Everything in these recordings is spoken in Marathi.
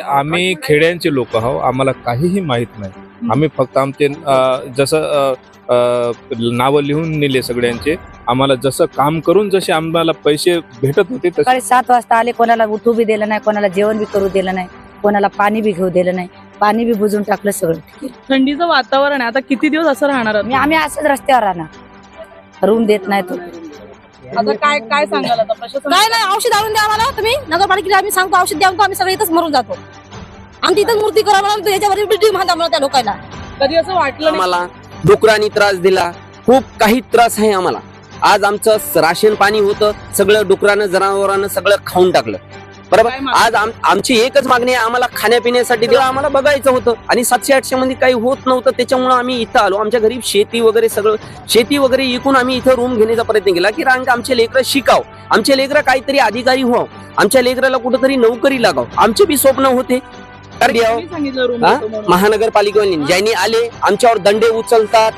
आम्ही खेड्यांचे लोक आहो आम्हाला काहीही माहीत नाही. आम्ही फक्त आमचे जसं नावं लिहून नेले सगळ्यांचे आम्हाला जसं काम करून जसे आम्हाला पैसे भेटत होते तसे सकाळी सात वाजता आले कोणाला उठू बी दिलं नाही कोणाला जेवण बी करू दिलं नाही कोणाला पाणी बी घेऊ दिलं नाही पाणी बी बुजून टाकलं सगळं. थंडीचं वातावरण आहे आता किती दिवस असं राहणार आहात? मी आम्ही असंच रस्त्यावर राहणार. रूम देत नाही तो. आता काय काय सांगाल आता? प्रशासन काय नाही औषध आणून द्या आम्हाला. तुम्ही नगरपालिकेला आम्ही सांगतो औषध द्या म्हणतो आम्ही सगळे इथंच मरून जातो. आमची इथंच मूर्ती करा म्हणून याच्यावर बिल्डिंग बांधा म्हणून त्या लोकांना कधी असं वाटलं नाही? आम्हाला डुकरांनी त्रास दिला. खूप काही त्रास आहे आम्हाला. आज आमचं स- राशन पाणी होतं सगळं डुकरानं जनावरांनं सगळं खाऊन टाकलं. बरोबर? आज आम- आमची एकच मागणी आहे आम्हाला खाण्यापिण्यासाठी दिलं आम्हाला बघायचं होतं. आणि सातशे आठशे मध्ये काही होत नव्हतं त्याच्यामुळे आम्ही इथं आलो. आमच्या घरी शेती वगैरे सगळं शेती वगैरे इकून आम्ही इथं रूम घेण्याचा प्रयत्न केला की रांग आमचे लेकरं शिकाव. आमचे लेकरं काहीतरी अधिकारी व्हाव. आमच्या लेकराला कुठंतरी नोकरी लागाव. आमचे बी स्वप्न होते. तर द्यावं. कोणी सांगितलं रूम हा? देतो म्हणून? महानगरपालिकेवाले ज्यांनी आले आमच्यावर दंडे उचलतात?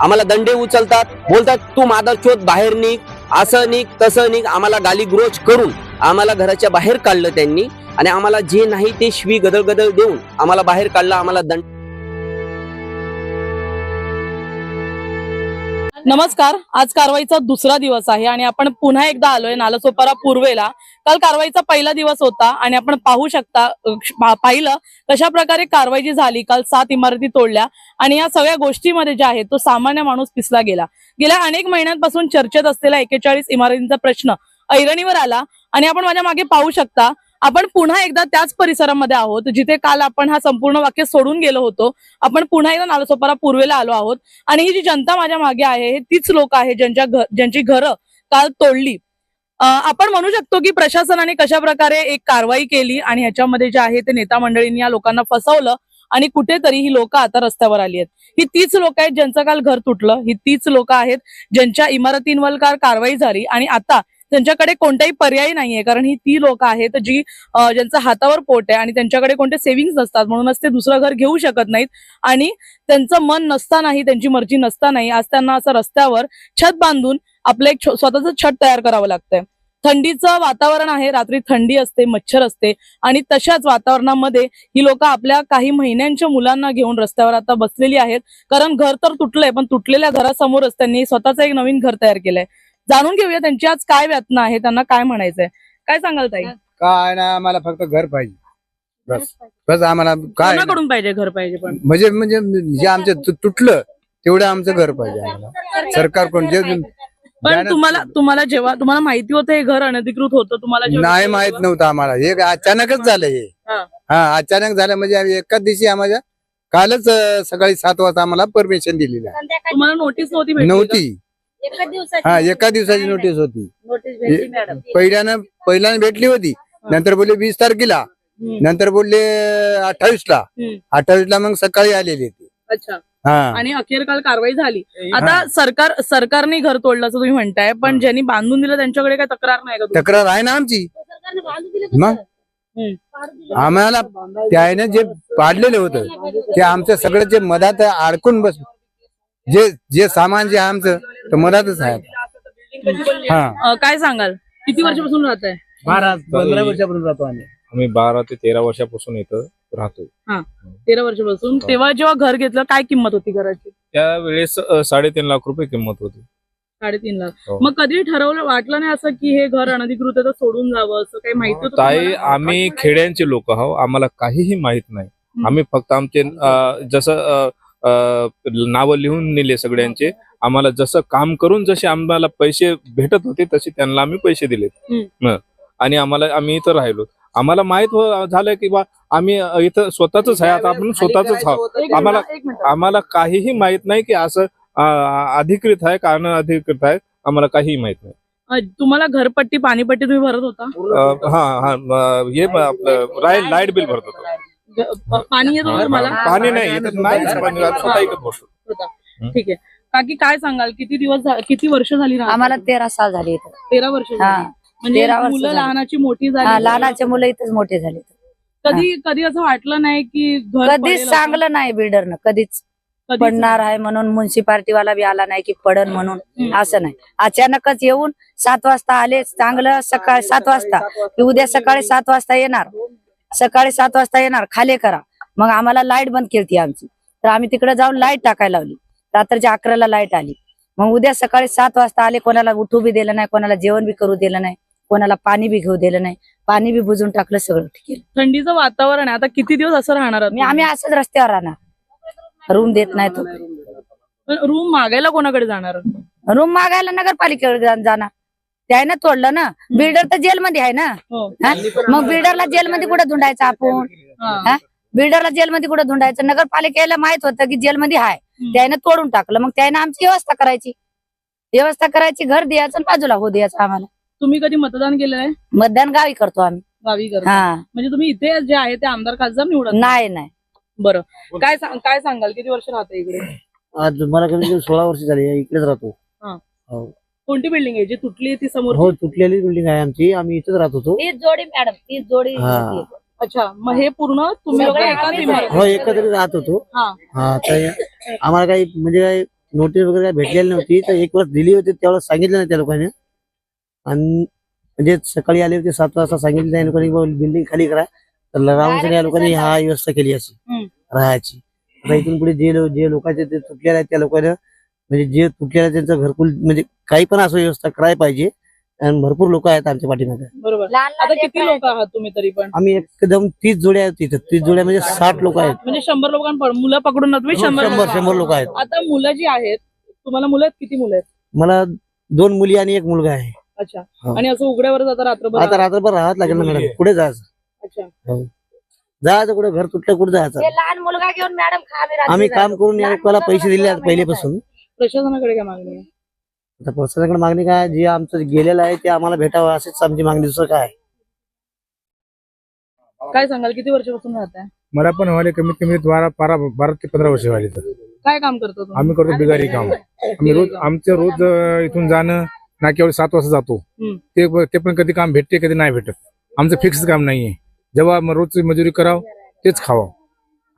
आम्हाला दंडे उचलतात. बोलतात तू माझा चोत बाहेर निघ. असं निघ तसं निघ. आम्हाला गालीग्रोज करून. आम्हाला घराच्या बाहेर काढलं त्यांनी आणि आम्हाला जे नाही ते शिवी गदळ गदळ देऊन आम्हाला बाहेर काढलं आम्हाला दंड नमस्कार. आज कारवाईचा दुसरा दिवस आहे आणि आपण पुन्हा एकदा आलोय नालासोपारा पूर्वेला. काल कारवाईचा पहिला दिवस होता आणि आपण पाहू शकता पाहिलं कशा प्रकारे कारवाई जी झाली काल सात इमारती तोडल्या आणि या सगळ्या गोष्टीमध्ये जे आहे तो सामान्य माणूस पिसला गेला. गेल्या अनेक महिन्यांपासून चर्चेत असलेला एकेचाळीस इमारतींचा प्रश्न ऐरणीवर आला. आणि आपण माझ्या मागे पाहू शकता आपण पुन्हा एकदा त्याच परिसरामध्ये आहोत जिथे काल आपण हा संपूर्ण वाक्य सोडून गेलो होतो. आपण पुन्हा एकदा नालासोपारा पूर्वेला आलो आहोत. आणि ही जी जनता माझ्या मागे आहे हे तीच लोक आहेत ज्यांच्या घर ज्यांची घरं काल तोडली. आपण म्हणू शकतो की प्रशासनाने कशा प्रकारे एक कारवाई केली आणि ह्याच्यामध्ये जे आहे ते नेता मंडळींनी या लोकांना फसवलं आणि कुठेतरी ही लोक आता रस्त्यावर आली आहेत. ही तीच लोक आहेत ज्यांचं काल घर तुटलं. ही तीच लोक आहेत ज्यांच्या इमारतींवर काल कारवाई झाली आणि आता त्यांच्याकडे कोणताही पर्याय नाहीये. कारण ही ती लोक आहेत जी ज्यांचं हातावर पोट आहे आणि त्यांच्याकडे कोणते सेव्हिंग्स नसतात. म्हणूनच ते दुसरं घर घेऊ शकत नाहीत. आणि त्यांचं मन नसतानाही त्यांची मर्जी नसतानाही आज त्यांना असं रस्त्यावर छत बांधून आपलं एक स्वतःचं छत तयार करावं लागतंय. थंडीचं वातावरण आहे. रात्री थंडी असते मच्छर असते. आणि तशाच वातावरणामध्ये ही लोक आपल्या काही महिन्यांच्या मुलांना घेऊन रस्त्यावर आता बसलेली आहेत. कारण घर तर तुटलंय पण तुटलेल्या घरासमोरच त्यांनी स्वतःचं एक नवीन घर तयार केलंय. जाणून घेऊया त्यांची आज काय व्यथना आहे त्यांना काय म्हणायचंय. काय सांगाल ताई? काय नाही आम्हाला फक्त घर पाहिजे. बस. बस आम्हाला काय. कोणाकडून पाहिजे घर पाहिजे पण? म्हणजे म्हणजे जे आमचं तु- तुटलं तेवढं आमचं घर पाहिजे आम्हाला. सरकारकडून जे पण तुम्हाला तुम्हाला जेव्हा तुम्हाला माहिती होतं हे घर अनधिकृत होतं तुम्हाला जेव्हा- नाही माहीत नव्हतं आम्हाला. हे अचानकच झालं हे. हा. हा अचानक झालं म्हणजे आम्ही एकाच दिवशी आम्हाला कालच अं, सकाळी सात वाजता आम्हाला परमिशन दिलेली आहे. तुम्हाला नोटीस नव्हती भेटली का? नव्हती. हा एका दिवसाची नोटीस होती. नोटीस भेटली मॅडम पहिल्यानं पहिल्यानं भेटली होती. नंतर बोलले वीस तारखेला. नंतर बोलले अठ्ठावीस ला. अठ्ठावीस ला मग सकाळी आलेली ती अच्छा. हा. आणि अखेर काल कारवाई झाली. आता सरकार सरकारने घर तोडलं असं तुम्ही म्हणताय पण हा. ज्यांनी बांधून दिलं त्यांच्याकडे काय तक्रार नाही का? तक्रार आहे ना आमची? मग? हम्म. आम्हाला त्याने जे पाडलेलं होतं ते आमचं सगळं जे मधात अडकून बस जे जे सामान जे आहे आमचं ते मधातच आहे. हा. अं, काय सांगाल? किती वर्षापासून राहत आहे बारा पंधरा वर्षापर्यंत जातो आम्ही. आम्ही बारा ते तेरा वर्षापासून इथं राहतो. तेरा वर्षापासून. तेव्हा जेव्हा घर घेतलं काय किंमत होती घराची? त्यावेळेस अं, साडेतीन लाख रुपये किंमत होती. साडेतीन लाख. हो. मग कधी ठरवलं वाटलं नाही असं की हे घर अनधिकृत आहे तर सोडून जावं असं काही माहिती होतं ताई तुम्हाला? आम्ही खेड्यांचे लोक आहो आम्हाला काहीही माहीत नाही. आम्ही फक्त आमचे अं, जसं अं, नावं लिहून नेले सगळ्यांचे. आम्हाला जसं काम करून जसे आम्हाला पैसे भेटत होते तसे त्यांना आम्ही पैसे दिले हम्म. आणि आम्हाला आम्ही इथं राहिलो. आम्हाला माहीत हो- झालं की बा आम्ही इथं स्वतःच आहे. आता आपण स्वतःच आम्हाला-. आम्हाला काहीही माहीत नाही की असं अधिकृत आहे का अनधिकृत आहे आम्हाला काहीही माहीत नाही. तुम्हाला घरपट्टी पाणीपट्टी तुम्ही भरत होता? हा हा हे लाइट बिल भरत होतो. पाणी येत होतं तुम्हाला? पाणी नाही येत नाहीच पाणी राहत, स्वतः इकत बसतो होता ठीक आहे. काकी काय सांगाल? किती दिवस झा- किती वर्ष झाली राहत आम्हाला? तेरा साल झाले इथं. तेरा वर्ष झाली. हा म्हणजे तेरा वर्ष मुलं झाली. लहानाची मोठी हा झाली. लहानाचे मुलं इथंच मोठे झाले. कधी कधी असं वाटलं नाही की घर पडेल कधीच असं? चांगलं नाही बिल्डरनं कधीच. कधीच पडणार आहे म्हणून म्युन्सिपाल्टी वाला बी आला नाही की पडन म्हणून. हम्म. असं नाही. अचानकच येऊन सात वाजता आले चांगलं सकाळी सात वाजता. की उद्या सकाळी सात वाजता येणार. सकाळी सात वाजता येणार खाली करा. मग आम्हाला लाइट बंद केली आमची. तर आम्ही तिकडे जाऊन लाइट टाकायला लावली. रात्रीच्या अकराला लाइट आली. मग उद्या सकाळी सात वाजता आले कोणाला उठू बी दिलं नाही कोणाला जेवण बी करू दिलं नाही कोणाला पाणी बी घेऊ दिलं नाही. पाणी बी बुजून टाकलं सगळं केलं. थंडीचं वातावरण आहे. आता किती दिवस असं राहणार मी आम्ही असंच रस्त्यावर राहणार. रूम देत नाही तो? रूम मागायला कोणाकडे जाणार? रूम मागायला नगरपालिकेकडे जाणार. त्याने तोडलं ना? बिल्डर तर जेलमध्ये आहे ना? हो? मग बिल्डरला जेलमध्ये कुठे धुंडायचं आपण? हा. बिल्डरला जेलमध्ये कुठे धुंडायचं? नगरपालिकेला माहीत होतं की जेलमध्ये आहे त्याने तोडून टाकलं. मग त्याने आमची व्यवस्था करायची. व्यवस्था करायची घर द्यायचं आणि बाजूला हो द्यायचं आम्हाला. तुम्ही कधी मतदान केलं आहे मतदान गावी करतो आम्ही. गावी करता. हा. म्हणजे तुम्ही इथे जे आहे ते आमदार खासदार निवडत नाही? नाही बरं. काय सांग- काय सांगाल? किती वर्ष राहता इकडे? आज मला सोळा वर्ष झाली इकडेच राहतो. कोणती बिल्डिंग आहे? जी तुटली आहे ती समोर हो तुटलेली बिल्डिंग आहे आमची. आम्ही इथेच राहत होतो. तीच जोडी मॅडम तीच जोडी हा. अच्छा मग हे पूर्ण तुम्ही लोकं एकाच इमारतीत हो एकत्र राहत होतो. हा. हा तर आम्हाला काही म्हणजे काही नोटीस वगैरे काही भेटलेली नव्हती. तर एक वर्ष दिली होती त्यावेळेस सांगितलं नाही त्या लोकांनी. आणि म्हणजे सकाळी आले होते सात वाजता सांगितलं त्या लोकांनी बिल्डिंग खाली करा. तर राहून या लोकांनी हा व्यवस्था केली अशी. हम्म. राहायची. आता इथून पुढे जे लो- जे लोकांचे ते तुटलेले आहेत त्या लोकांना म्हणजे जे तुटलेलं त्यांचं घरकुल म्हणजे काही पण असं व्यवस्था करायला पाहिजे. आणि भरपूर लोक आहेत आमच्या पाठीमागे. बरोबर. लहान आता लहान किती लेकरं लोक आहात तुम्ही तरी पण? आम्ही एकदम तीस जोड्या आहेत तिथं. तीस जोड्या म्हणजे साठ लोक आहेत. म्हणजे शंभर लोकांपर्यंत मुलं पकडून ना तुम्ही शंभर शंभर लोकं. शंभर आहात. लोक आहेत. आता मुलं जी आहेत तुम्हाला मुलं आहेत? किती मुलं आहेत? मला दोन मुली आणि एक मुलगा आहे. अच्छा. हो. आणि असं उघड्यावर जाता रात्रभर आता रात्रभर राहत लागेल ना मॅडम. कुठे जायचं? अच्छा. जायचं कुठे? घर तुटलं कुठे जायचं? ते लहान मुलगा घेऊन मॅडम खा आम्ही. काम करून पैसे दिले आहेत पहिलेपासून प्रशासनाकडे काय मागणी आहे? आता प्रशासनाकडे मागणी काय? जे आमचं गेलेलं आहे ते आम्हाला भेटावं अशीच आमची मागणी दुसरं काय? काय सांगाल? किती वर्षापासून राहत आहे? मला पण व्हायला कमीत कमी बारा बारा बारा ते पंधरा वर्ष व्हायले काय काम करतो तुम्ही? आम्ही करतो बिगारी काम. आम्ही रोज आमचं रोज अं, इथून जाणं नाक्यावर सात वाजता जातो. हम्म. ते ते पण कधी काम भेटते कधी नाही भेटत. आमचं फिक्स काम नाहीये. जेव्हा मग रोजची मजुरी करावं तेच खावं.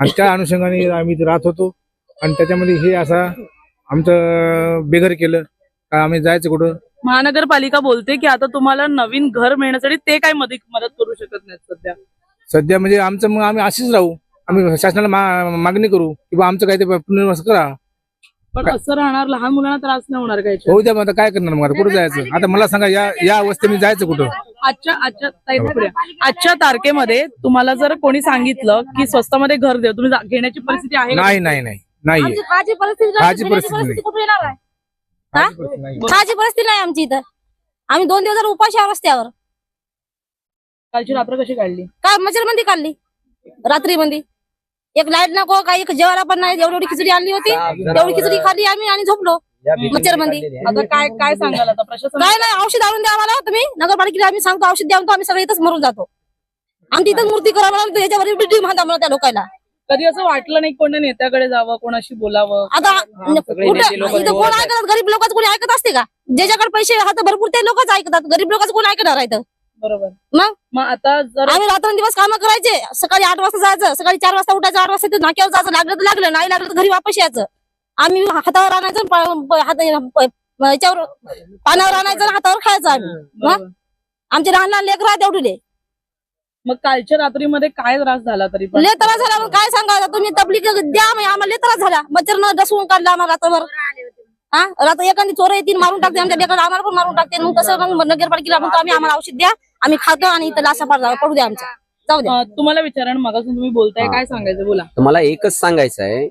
आणि त्या अनुषंगाने आम्ही इथे राहत होतो. आणि त्याच्यामध्ये हे असा आमचं बेघर केलं. का आम्ही जायचं कुठं? महानगरपालिका बोलते की आता तुम्हाला नवीन घर मिळण्यासाठी ते काय मदत मदत करू शकत नाहीत सध्या. सध्या म्हणजे आमचं मग आम्ही असेच राहू. आम्ही शासनाला मा- मागणी करू किंवा आमचं काय ते पुनर्वसन करा. पण असं राहणार लहान मुलांना त्रास नाही होणार का याच्यात? होऊ द्या मग आता काय करणार मग आता? कुठं जायचं? आता मला सांगा या या अवस्थेमध्ये जायचं कुठं? आजच्या आजच्या ताई. आजच्या तारखेमध्ये तुम्हाला जर कोणी सांगितलं की स्वस्तामध्ये घर देऊ तुम्ही जा- घेण्याची परिस्थिती आहे का? नाही नाही नाही. नाहीये. आमची परिस्थिती नाही, परिस्थिती परिस्थिती कुठे येणार आहे? नाहीये. खायची परिस्थिती नाही आमची इथं. आम्ही दोन दिवस झाले उपाशी आहे रस्त्यावर. कालची रात्र कशी काढली? काय मच्छर मंदी काढली? रात्री मंदी एक लाइट नको काही एक जेवायला पण नाही. एवढी एवढी खिचडी आणली होती. तेवढी खिचडी खाल्ली आम्ही आणि झोपलो. मच्छर मंदी आता काय काय सांगाल आता? प्रशासन काय नाही औषध आणून द्या आम्हाला. तुम्ही नगरपालिकेला आम्ही सांगतो औषध द्या म्हणतो आम्ही सगळे इथंच मरून जातो. आमची इथं मूर्ती करा म्हणून याच्यावर बिल्डिंग बांधा म्हणून त्या लोकांना कधी असं वाटलं नाही कोणत्या नेत्याकडे जावं कोणाशी बोलावं? आता कुठं इथं कोण ऐकतात? गरीब लोकांचं कोणी ऐकत असते का? ज्याच्याकडे पैसे हात भरपूर ते लोकच ऐकतात. गरीब लोकांचं कोण ऐकणार आहे इथं? बरोबर. मग? मग आता जर आम्ही रात्रंदिवस काम करायचे. सकाळी आठ वाजता जायचं सकाळी चार वाजता उठायचं आठ वाजता नाक्यावर जायचं. लागलं तर लागलं नाही लागलं तर घरी वापस यायचं. आम्ही हातावर आणायचं प- प- हात- प- याच्यावर पानावर आणायचं आणि हातावर खायचं आम्ही. बरोबर. आमचे लहान लहान लेकर आहेत एवढे मग कालच्या रात्रीमध्ये काय त्रास झाला तरी पण? लय त्रास झाला. मग काय सांगा तुम्ही तबलीग द्या मग आम्हाला लय त्रास झाला. मच्छरनं डसवून काढला आम्हाला रात्रभर. हा? रात्र एखादी चोर येतील मारून टाकते आमच्या लेकर आम्हाला पण मारून टाकते मग कसं मग नगरपालिकेला म्हणतो आम्ही आम्हाला औषध द्या आम्ही खातो आणि इथं लासा पाड पडू द्या आमच्या जाऊ द्या. तुम्हाला विचारा आणि मगासून तुम्ही बोलताय. काय सांगायचं? बोला. तर मला एकच सांगायचं आहे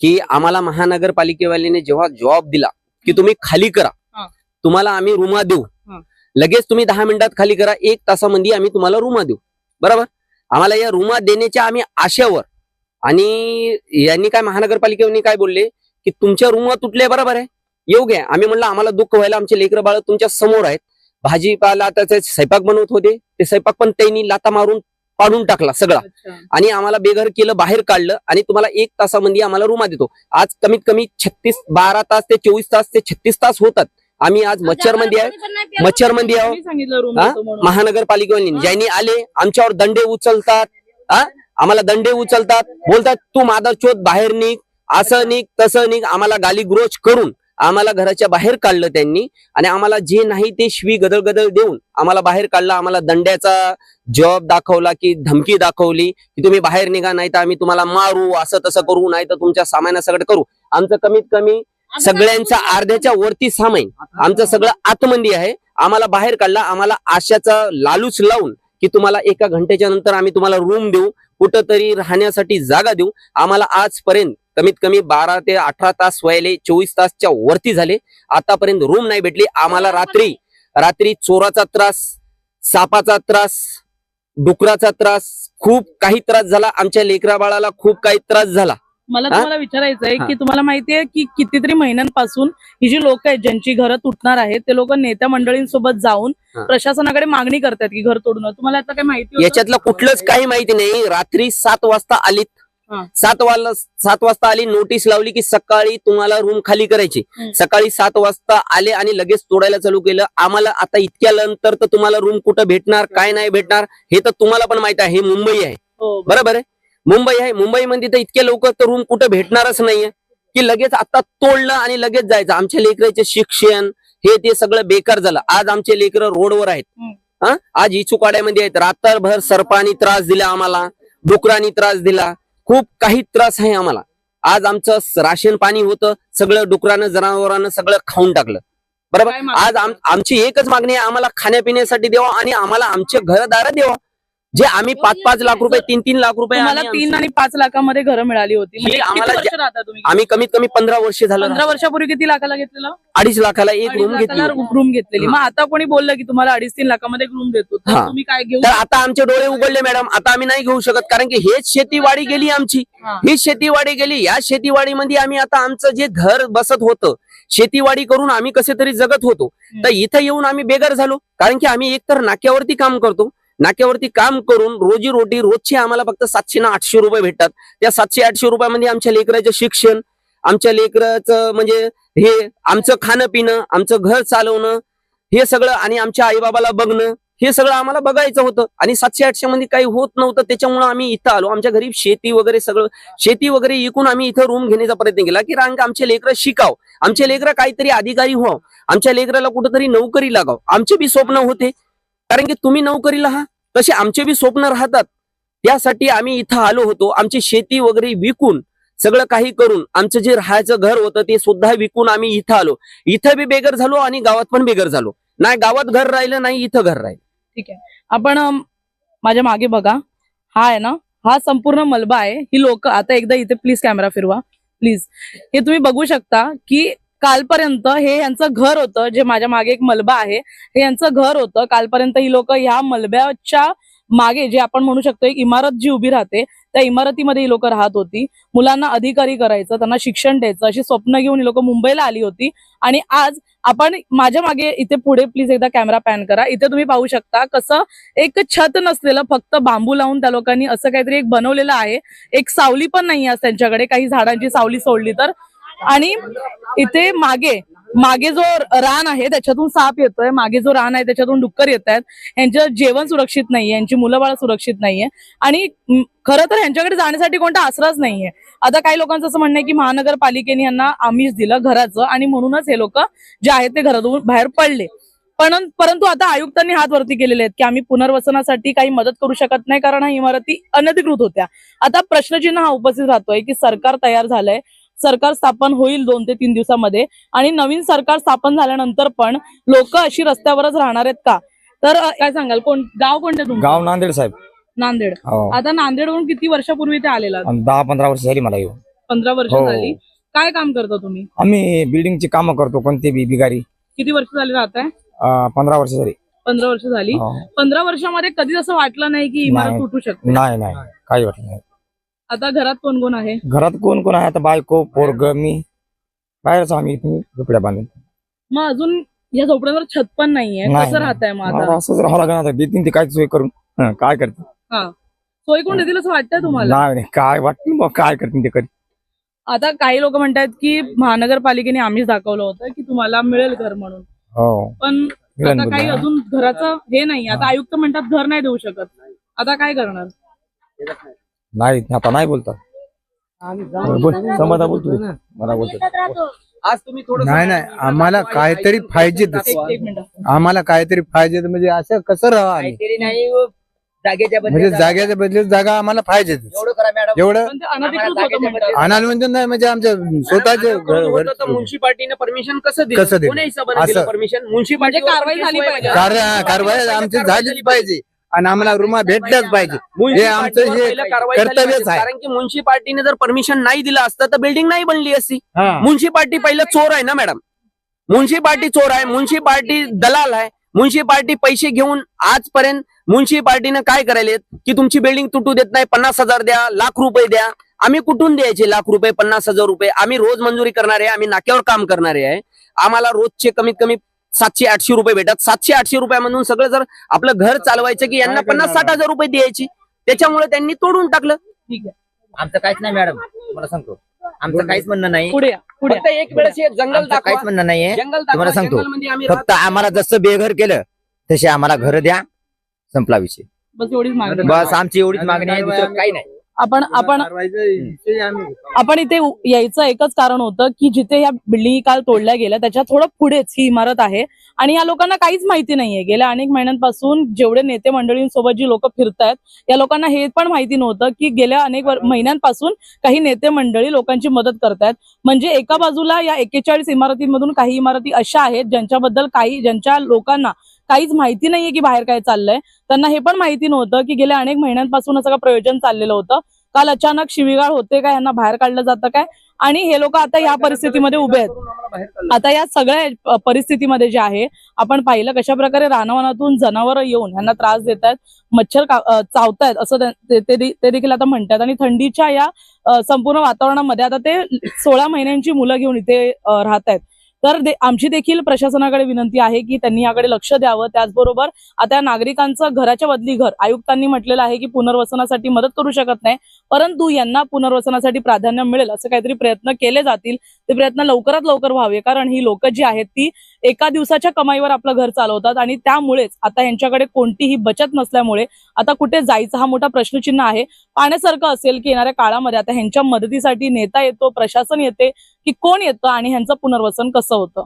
की आम्हाला महानगरपालिकेवाल्याने जेव्हा जॉब दिला की तुम्ही खाली करा. तुम्हाला आम्ही रुमा देऊ. लगेच तुम्ही दहा मिनिटात खाली करा एक तासामध्ये आम्ही तुम्हाला रुमा देऊ. बरोबर? आम्हाला या रुमा देण्याच्या आम्ही आशेवर. आणि यांनी काय महानगरपालिकेने काय बोलले? की तुमच्या रुमा तुटले बरोबर आहे. येऊ घ्या. आम्ही म्हणलं आम्हाला दुःख व्हायला आमचे लेकरं बाळ तुमच्यासमोर आहेत. भाजीपाला त्याचे स्वयंपाक बनवत होते. ते स्वयंपाक पण त्यांनी लाता मारून पाडून टाकला सगळा. आणि आम्हाला बेघर केलं बाहेर काढलं आणि तुम्हाला एक तासामध्ये आम्हाला रुमा देतो. आज कमीत कमी छत्तीस बारा तास ते चोवीस तास ते छत्तीस तास होतात. आम्ही आज मच्छरमध्ये आहे. मच्छरमध्ये आहो. हा? महानगरपालिकेवाल्यांनी. ज्यांनी आले आमच्यावर दंडे उचलतात. हा? आम्हाला दंडे उचलतात. बोलतात तू मादर चोत बाहेर निघ. असं निघ तसं निघ. आम्हाला गाली ग्रोच करून आम्हाला घराच्या बाहेर काढलं त्यांनी. आणि आम्हाला जे नाही ते शिवी गदळ गदळ देऊन आम्हाला बाहेर काढलं. आम्हाला दंड्याचा जॉब दाखवला की धमकी दाखवली की तुम्ही बाहेर निघा नाही तर आम्ही तुम्हाला मारू. असं तसं करू नाही तर तुमच्या सामानासकट करू. आमचं कमीत कमी सगळ्यांचा अर्ध्याच्या वरती सामाईन आमचं सगळं आतमंदी आहे. आम्हाला बाहेर काढला आम्हाला आशाचा लालूच लावून की तुम्हाला एका घंट्याच्या नंतर आम्ही तुम्हाला रूम देऊ कुठंतरी राहण्यासाठी जागा देऊ. आम्हाला आजपर्यंत कमीत कमी बारा ते अठरा तास व्हायले चोवीस तासच्या वरती झाले. आतापर्यंत रूम नाही भेटली. आम्हाला रात्री रात्री चोराचा त्रास सापाचा त्रास डुकराचा त्रास खूप काही त्रास झाला. आमच्या लेकरा बाळाला खूप काही त्रास झाला. मला? तुम्हाला विचारायचंय हा. की तुम्हाला माहितीये की कितीतरी महिन्यांपासून ही जी लोक आहेत ज्यांची घरं तुटणार आहेत ते लोक नेत्या मंडळींसोबत जाऊन. प्रशासनाकडे मागणी करतात की घर तोडणं तुम्हाला आता काय माहिती होतं? याच्यातलं कुठलंच काही माहिती नाही रात्री सात वाजता आलीत. सात वाजता सात वाजता आली नोटीस लावली की सकाळी तुम्हाला रूम खाली करायची. सकाळी सात वाजता आले आणि लगेच तोडायला चालू केलं आम्हाला आता इतक्या नंतर तर तुम्हाला रूम कुठं भेटणार काय नाही भेटणार हे तर तुम्हाला पण माहीत आहे हे मुंबई आहे हो, बरोबर आहे मुंबई आहे. मुंबईमध्ये तर इतक्या लवकर तर रूम कुठं भेटणारच नाहीये. की लगेच आता तोडलं आणि लगेच जायचं. आमच्या लेकराचे शिक्षण हे ते सगळं बेकार झालं. आज आमचे लेकरं रोडवर आहेत. आज इचुकाड्यामध्ये आहेत. रात्रभर सर्पांनी त्रास दिला आम्हाला. डुकरांनी त्रास दिला. खूप काही त्रास आहे आम्हाला. आज आमचं राशन पाणी होतं. सगळं डुकरानं जनावरांना सगळं खाऊन टाकलं. बरोबर? आज आम- आमची एकच मागणी आहे. आम्हाला खाण्यापिण्यासाठी द्यावा आणि आम्हाला आमचे घरदार द्यावा. जे आम्ही पाच पाच लाख रुपये तीन तीन लाख रुपये आम्ही तीन आणि पाच लाखामध्ये घरं मिळाली होती. म्हणजे ही किती आम्हाला वर्ष जे- राहता तुम्ही आम्ही कमीत कमी पंधरा वर्ष झालं पंधरा वर्षापूर्वी किती लाखाला घेतलेलं? अडीच लाखाला एक रूम घेतली होती. रूम घेतलेली. मग आता कोणी बोललं की तुम्हाला अडीच तीन लाखामध्ये रूम देतो? तर हा. तुम्ही काय घेऊ? तर आता आमचे डोळे उघडले मॅडम. आता आम्ही नाही घेऊ शकत कारण की हेच शेतीवाडी गेली आमची. हा. ही शेतीवाडी गेली. या शेतीवाडीमध्ये आम्ही आता आमचं जे घर बसत होतं शेतीवाडी करून आम्ही कसे तरी जगत होतो. तर इथं येऊन आम्ही बेघर झालो. कारण की आम्ही एकतर नाक्यावरती काम करतो नाक्यावरती काम करून रोजी रोटी रोजचे आम्हाला फक्त सातशे ना आठशे रुपये भेटतात. त्या सातशे आठशे रुपयामध्ये आमच्या लेकराचं शिक्षण आमच्या लेकराचं म्हणजे हे आमचं खाणं पिणं आमचं घर चालवणं हे सगळं आणि आमच्या आईबाबाला बघणं हे सगळं आम्हाला बघायचं होतं. आणि सातशे आठशे मध्ये काही होत नव्हतं त्याच्यामुळे आम्ही इथं आलो. आमच्या घरी शेती वगैरे सगळं शेती वगैरे इकून आम्ही इथं रूम घेण्याचा प्रयत्न केला की रांग आमचे लेकरं शिकाव. आमचे लेकरं काहीतरी अधिकारी व्हाव. आमच्या लेकराला कुठेतरी नोकरी लागाव. आमचे बी स्वप्न होते कारण की तुम्ही नोकरीला हा तसे आमचे बी स्वप्न राहतात. त्यासाठी आम्ही इथं आलो होतो आमची शेती वगैरे विकून सगळं काही करून आमचं जे राहायचं घर होतं ते सुद्धा विकून आम्ही इथं आलो. इथं बी बेघर झालो आणि गावात पण बेघर झालो. नाही गावात घर राहिलं नाही इथं घर राहिलं. ठीक आहे. आपण माझ्या मागे बघा. हा आहे ना? हा संपूर्ण मलबा आहे. ही लोक आता एकदा इथे प्लीज कॅमेरा फिरवा. प्लीज हे तुम्ही बघू शकता की कालपर्यंत हे यांचं घर होतं जे माझ्या मागे एक मलबा आहे हे यांचं घर होतं. कालपर्यंत ही लोक ह्या मलब्याच्या मागे जे आपण म्हणू शकतो एक इमारत जी उभी राहते त्या इमारतीमध्ये ही लोक राहत होती. मुलांना अधिकारी करायचं त्यांना शिक्षण द्यायचं अशी स्वप्न घेऊन ही लोक मुंबईला आली होती. आणि आज आपण माझ्या मागे इथे पुढे प्लीज एकदा कॅमेरा पॅन करा. इथे तुम्ही पाहू शकता कसं एक छत नसलेलं फक्त बांबू लावून त्या लोकांनी असं काहीतरी एक बनवलेलं आहे. एक सावली पण नाही आज त्यांच्याकडे. काही झाडांची सावली सोडली तर आणि इथे मागे मागे जो रान आहे त्याच्यातून साप येतोय. मागे जो रान आहे त्याच्यातून डुक्कर येत आहेत यांचं जेवण सुरक्षित नाहीये. यांची मुलं बाळ सुरक्षित नाहीये. आणि खरं तर यांच्याकडे जाण्यासाठी कोणता आसराच नाहीये. आता काही लोकांचं असं म्हणणं आहे की महानगरपालिकेने यांना आमिष दिलं घराचं आणि म्हणूनच हे लोक जे आहेत ते घरातून बाहेर पडले. पण परंतु आता आयुक्तांनी हात वरती केलेले आहेत की आम्ही पुनर्वसनासाठी काही मदत करू शकत नाही कारण हा इमारती अनधिकृत होत्या. आता प्रश्नचिन्ह हा उपस्थित राहतोय की सरकार तयार झालंय. सरकार स्थापन होईल दोन ते तीन दिवसामध्ये. आणि नवीन सरकार स्थापन झाल्यानंतर पण लोक अशी रस्त्यावरच राहणार आहेत का? तर अ, काय सांगाल? कोण गाव कोणते तुमचं? गाव नांदेड साहेब. नांदेड. हो. आता नांदेडवरून किती वर्षापूर्वी ते आलेला? आणि दहा पंधरा वर्ष झाली मला येऊन. पंधरा वर्ष हो. झाली. काय काम करता तुम्ही? आम्ही बिल्डिंगची कामं करतो कोणते बी बिगारी. किती वर्ष झाली राहताय? अं, पंधरा वर्ष झाली. पंधरा वर्ष झाली. हो. पंधरा वर्षामध्ये कधीच असं वाटलं नाही की इमारत नाही. तुटू शकते? नाही नाही. काही वाटत नाही. आता घरात कोण कोण आहे? घरात कोण कोण आहे? आता बायको पोरग मी. बाहेरच आम्ही इथे झोपड्या बांधून. मग अजून या झोपड्यांवर छत पण नाहीये. नाही, कसं नाही. राहताय मग आता? असंच राहावं लागणार आता. देतील ते काय सोय करून. हं, काय करते? सोय कोण देतील असं वाटतंय तुम्हाला? नाही नाही, काय वाटतं बा काय करतील ते करी आता काही लोक म्हणतात की महानगरपालिकेने आम्हीच दाखवलं होतं की तुम्हाला मिळेल घर म्हणून. हो. पण मिळेल आता काही. अजून घराचं हे नाही. आता आयुक्त म्हणतात घर नाही देऊ शकत. आता काय करणार? नाही आता नाही बोलतात. बोल समाधा बोलतो मला बोलतो. आज तुम्ही थोडं नाही नाही आम्हाला काहीतरी पाहिजे आम्हाला काहीतरी पाहिजे म्हणजे असं कसं राहा जागेच्या म्हणजे जागेच्या बदल्यात जागा आम्हाला पाहिजे एवढं म्हणतात. अनाल म्हणजे नाही म्हणजे आमच्या स्वतःचे म्युन्सिपाल्टीने परमिशन कसं दिलं? कसं दिलं? कोण्या हिशोबाने दिलं असं. परमिशन म्युन्सिपाल्टी म्हणजे कारवाई झाली पाहिजे. कारवाई आमची झालीच पाहिजे. आणि आम्हाला रूमा भेटल्याच पाहिजे. हे आमचं हे कर्तव्यच आहे. कारण की म्युन्सिपाल्टीने जर परमिशन नाही दिलं असतं तर बिल्डिंग नाही बनली असती. म्युन्सिपाल्टी पहिलं चोर आहे ना मॅडम म्युन्सिपाल्टी चोर आहे म्युन्सिपाल्टी दलाल आहे. म्युन्सिपाल्टी पैसे घेऊन आजपर्यंत म्युन्सिपाल्टीनं काय करायलेत? की तुमची बिल्डिंग तुटू देत नाही पन्नास हजार द्या लाख रुपये द्या. आम्ही कुठून द्यायचे लाख रुपये पन्नास हजार रुपये? आम्ही रोज मंजुरी करणारे आम्ही नाक्यावर काम करणारे आहे. आम्हाला रोजचे कमीत कमी सातशे आठशे रुपये भेटतात. सातशे आठशे रुपयामधून सगळं जर आपलं घर चालवायचं की यांना पन्नास साठ हजार रुपये द्यायची त्याच्यामुळे त्यांनी तोडून टाकलं. ठीक आहे. आमचं काहीच नाही मॅडम. तुम्हाला सांगतो. आमचं काहीच म्हणणं नाही. पुढे या पुढे या. फक्त एक वेळेस हे जंगल काहीच म्हणणं नाहीये. जंगल दाखवा. तुम्हाला सांगतो. जंगलमध्ये आम्ही फक्त आम्हाला जसं बेघर केलं तसे आम्हाला घर द्या. संपला विषय. बस एवढीच मागणी बस आमची एवढीच मागणी आहे दुसरं काही नाही. आपण आपण आपण इथे यायचं एकच कारण होतं की जिथे या बिल्डिंगी काल तोडल्या गेल्या त्याच्या थोडं पुढेच ही इमारत आहे. आणि या लोकांना काहीच माहिती नाहीये. गेल्या अनेक महिन्यांपासून जेवढे नेते मंडळींसोबत जी लोक फिरतायत या लोकांना हे पण माहिती नव्हतं की गेल्या अनेक महिन्यांपासून काही नेते मंडळी लोकांची मदत करतायत. म्हणजे एका बाजूला या एकेचाळीस इमारतींमधून काही इमारती अशा आहेत ज्यांच्याबद्दल काही ज्यांच्या लोकांना काहीच माहिती नाहीये की बाहेर काय चाललंय. त्यांना हे पण माहिती नव्हतं की गेल्या अनेक महिन्यांपासून सगळं प्रयोजन चाललेलं होतं. काल अचानक शिवीगाळ होते काय? यांना बाहेर काढलं जातं काय? आणि हे लोक आता या परिस्थितीमध्ये उभे आहेत. आता या सगळ्या परिस्थितीमध्ये जे आहे आपण पाहिलं कशा प्रकारे रानवनातून जनावर येऊन यांना त्रास देत आहेत मच्छर चावतायत असं ते- देखील आता म्हणतात आणि थंडीच्या या संपूर्ण वातावरणामध्ये आता ते सोळा महिन्यांची मुलं घेऊन इथे राहत आहेत तर दे- आमची देखील प्रशासनाकडे विनंती आहे की त्यांनी याकडे लक्ष द्यावं. त्याचबरोबर आता नागरिकांचं घराच्या बदली घर आयुक्तांनी म्हटलेलं आहे की पुनर्वसनासाठी मदत करू शकत नाही परंतु यांना पुनर्वसनासाठी प्राधान्य मिळेल असं काहीतरी प्रयत्न केले जातील. ते प्रयत्न लवकरात लवकर व्हावे कारण ही लोक जी आहेत ती एका दिवसाच्या कमाईवर आपलं घर चालवतात आणि त्यामुळेच आता यांच्याकडे कोणतीही बचत नसल्यामुळे आता कुठे जायचं हा मोठा प्रश्नचिन्ह आहे. पाण्यासारखं असेल की येणाऱ्या काळामध्ये आता ह्यांच्या मदतीसाठी नेता येतो प्रशासन येते की कोण येतं आणि ह्यांचं पुनर्वसन कसं होतं?